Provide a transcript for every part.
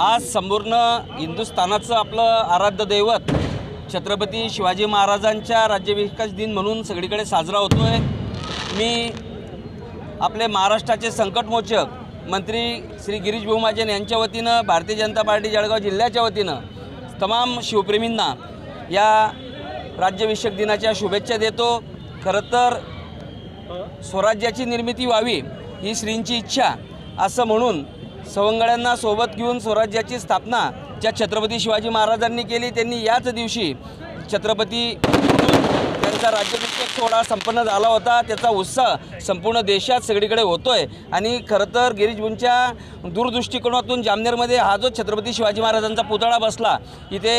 आज संपूर्ण हिंदुस्थानाचं आपलं आराध्य दैवत छत्रपती शिवाजी महाराजांच्या राज्याभिषेक दिन म्हणून सगळीकडे साजरा होतो आहे मी आपले महाराष्ट्राचे संकटमोचक मंत्री श्री गिरीश भाऊ महाजन यांच्या वतीनं भारतीय जनता पार्टी जळगाव जिल्ह्याच्या वतीनं तमाम शिवप्रेमींना या राज्याभिषेक दिनाच्या शुभेच्छा देतो. खरं तर स्वराज्याची निर्मिती व्हावी ही श्रींची इच्छा असं म्हणून सवंगड्यांना सोबत घेऊन स्वराज्याची स्थापना ज्या छत्रपती शिवाजी महाराजांनी केली त्यांनी याच दिवशी छत्रपती त्यांचा राज्याभिषेक सोहळा संपन्न झाला होता. त्याचा उत्साह संपूर्ण देशात सगळीकडे होतो आहे आणि खरं तर गिरीशभूंच्या दूरदृष्टिकोनातून जामनेरमध्ये हा जो छत्रपती शिवाजी महाराजांचा पुतळा बसला इथे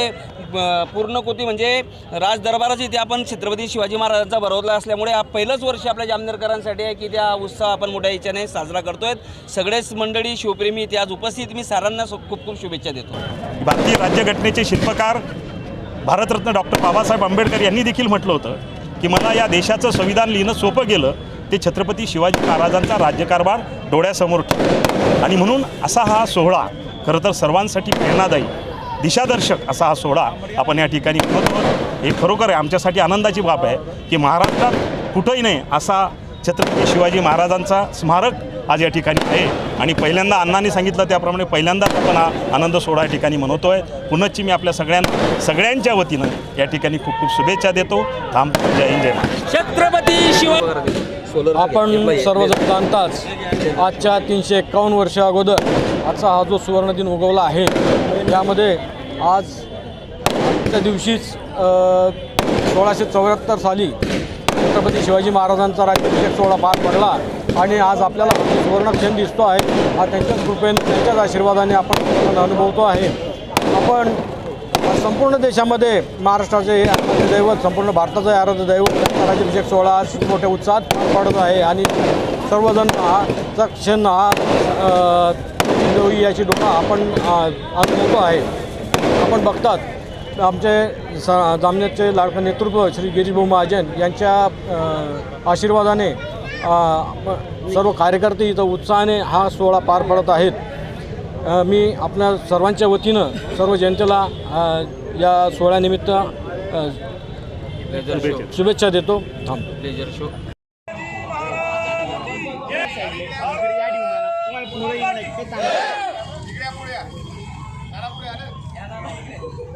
पूर्णकोती म्हणजे राजदरबारच इथे आपण छत्रपती शिवाजी महाराजांचा भरवला असल्यामुळे हा पहिलंच वर्ष आपल्या जामनेरकरांसाठी आहे की त्या उत्साह आपण मोठ्या याच्याने साजरा करतो आहे सगळेच मंडळी शिवप्रेमी इथे आज उपस्थित. मी सारांना खूप खूप शुभेच्छा देतो. भारतीय राज्यघटनेचे शिल्पकार भारतरत्न डॉक्टर बाबासाहेब आंबेडकर यांनी देखील म्हटलं होतं. की मला या देशाचं संविधान लिहिणं सोपं गेलं ते छत्रपती शिवाजी महाराजांचा राज्यकारभार डोळ्यासमोर ठेवतो आणि म्हणून असा हा सोहळा खरं तर सर्वांसाठी प्रेरणादायी दिशादर्शक असा हा सोहळा आपण या ठिकाणी म्हणत हे खरोखर आहे आमच्यासाठी आनंदाची बाब आहे की महाराष्ट्रात कुठंही नाही असा छत्रपती शिवाजी महाराजांचा स्मारक आज या ठिकाणी आहे. आणि पहिल्यांदा अण्णांनी सांगितलं त्याप्रमाणे पहिल्यांदाच आपण हा आनंद सोहळा या ठिकाणी मनवतोय. पुनश्ची मी आपल्या सगळ्या सगळ्यांच्या वतीनं या ठिकाणी खूप खूप शुभेच्छा देतो. थांब जय हिंद जय छत्रपती शिवाजी आपण सर्वजण जाणताच आजच्या तीनशे एक्कावन्न वर्ष अगोदर आजचा हा जो सुवर्णदिन उगवला आहे यामध्ये आज त्या दिवशीच सोळाशे चौऱ्याहत्तर साली छत्रपती शिवाजी महाराजांचा राज्याभिषेक सोहळा पार पडला. आणि आज आपल्याला हा सुवर्णक्षण दिसतो आहे. हा त्यांच्याच कृपेने त्यांच्याच आशीर्वादाने आपण अनुभवतो आहे. आपण संपूर्ण देशामध्ये महाराष्ट्राचे हे आराध्य दैवत संपूर्ण भारताचं आराध्य दैवत राज्याभिषेक सोहळा आज मोठ्या उत्साहात पडत आहे. आणि सर्वजण हा क्षण हा याची डोका आपण अनुभवतो आहे. आपण बघतात आमचे स जामनेरचे लाडकं नेतृत्व श्री गिरीभाऊ महाजन यांच्या आशीर्वादाने सर्व कार्यकर्ते इथं उत्साहाने हा सोहळा पार पडत आहेत. मी आपल्या सर्वांच्या वतीनं सर्व जनतेला या सोहळ्यानिमित्त शुभेच्छा देतो. Ledger show Shivaji